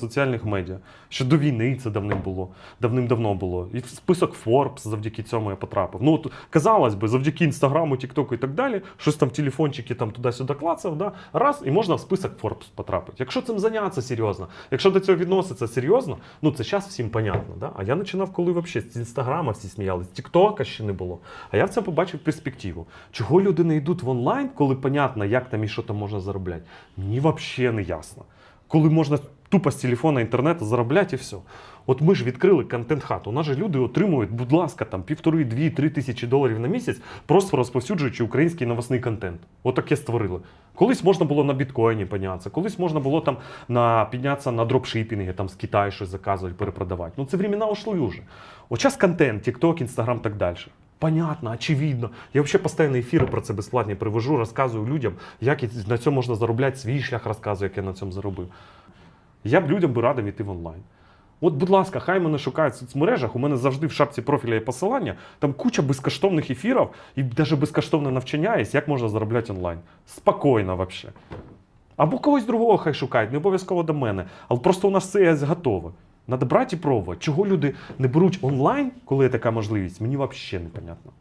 соціальних медіа. Ще до війни це давним було, давним-давно було. І в список Forbes завдяки цьому я потрапив. Ну, от, казалось би, завдяки інстаграму, Тіктоку і так далі, щось там телефончики там туди-сюди клацав, да, раз, і можна в список Forbes потрапити. Якщо цим зайнятися серйозно, якщо до цього відноситься серйозно, ну це зараз всім понятно. Да? А я починав, коли взагалі з інстаграма всі сміялись, Тіктока ще не було. А я в цьому побачив перспективу. Чого люди не йдуть в онлайн, коли понятно, як там і що там можна заробляти? Мені взагалі не ясно. Коли можна тупо з телефона інтернету заробляти і все. От ми ж відкрили контент-хату. У нас же люди отримують, будь ласка, там півтори, дві, три тисячі доларів на місяць, просто розповсюджуючи український новосний контент. Отаке створили. Колись можна було на біткоїні піднятися, колись можна було там на піднятися на дропшипінги, там з Китаю щось заказувати, перепродавати. Ну це времена ушли вже. От час контент, TikTok, Instagram, так далі. Понятно, очевидно. Я взагалі постійно ефіри про це безплатні привожу, розказую людям, як на цьому можна заробляти свій шлях, розказую, як я на цьому заробив. Я б людям би радив йти в онлайн. От, будь ласка, хай мене шукають в соцмережах. У мене завжди в шапці профіля є посилання. Там куча безкоштовних ефірів і навіть безкоштовне навчання є, як можна заробляти онлайн. Спокійно взагалі. Або когось другого хай шукають, не обов'язково до мене. Але просто у нас це є готове. Надо брати і пробувати. Чого люди не беруть онлайн, коли є така можливість, мені взагалі непонятно.